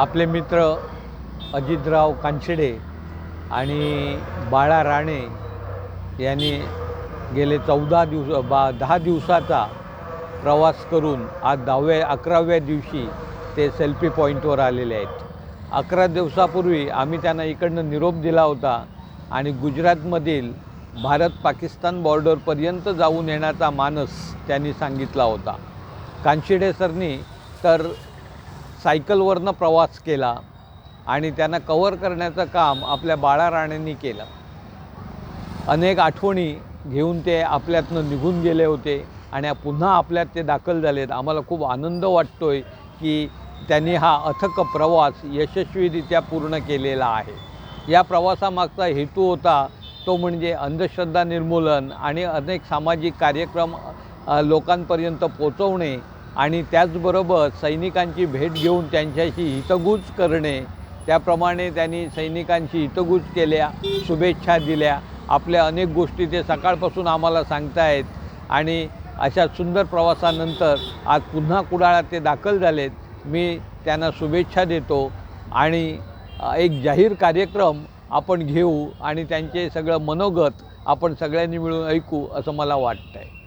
आपले मित्र अजितराव कांचडे आणि बाळा राणे यांनी गेले चौदा दिवस बा दहा दिवसाचा प्रवास करून आज दहाव्या अकराव्या दिवशी ते सेल्फी पॉईंटवर आलेले आहेत. अकरा दिवसापूर्वी आम्ही त्यांना इकडनं निरोप दिला होता आणि गुजरातमधील भारत पाकिस्तान बॉर्डरपर्यंत जाऊन येण्याचा मानस त्यांनी सांगितला होता. कांशिडे सरनी तर सायकलवरनं प्रवास केला आणि त्यांना कवर करण्याचं काम आपल्या बाळा राणेंनी केलं. अनेक आठवणी घेऊन ते आपल्यातनं निघून गेले होते आणि पुन्हा आपल्यात ते दाखल झालेत. आम्हाला खूप आनंद वाटतो आहे की त्यांनी हा अथक प्रवास यशस्वीरित्या पूर्ण केलेला आहे. या प्रवासामागचा हेतू होता तो म्हणजे अंधश्रद्धा निर्मूलन आणि अनेक सामाजिक कार्यक्रम लोकांपर्यंत पोचवणे आणि त्याचबरोबर सैनिकांची भेट घेऊन त्यांच्याशी हितगुज करणे त्याप्रमाणे त्यांनी सैनिकांशी हितगुज केल्या शुभेच्छा दिल्या. आपल्या अनेक गोष्टी ते सकाळपासून आम्हाला सांगतायत आणि अशा सुंदर प्रवासानंतर आज पुन्हा कुडाळात ते दाखल झालेत. मी त्यांना शुभेच्छा देतो आणि एक जाहीर कार्यक्रम आपण घेऊ आणि त्यांचे सगळं मनोगत आपण सगळ्यांनी मिळून ऐकू असं मला वाटतं आहे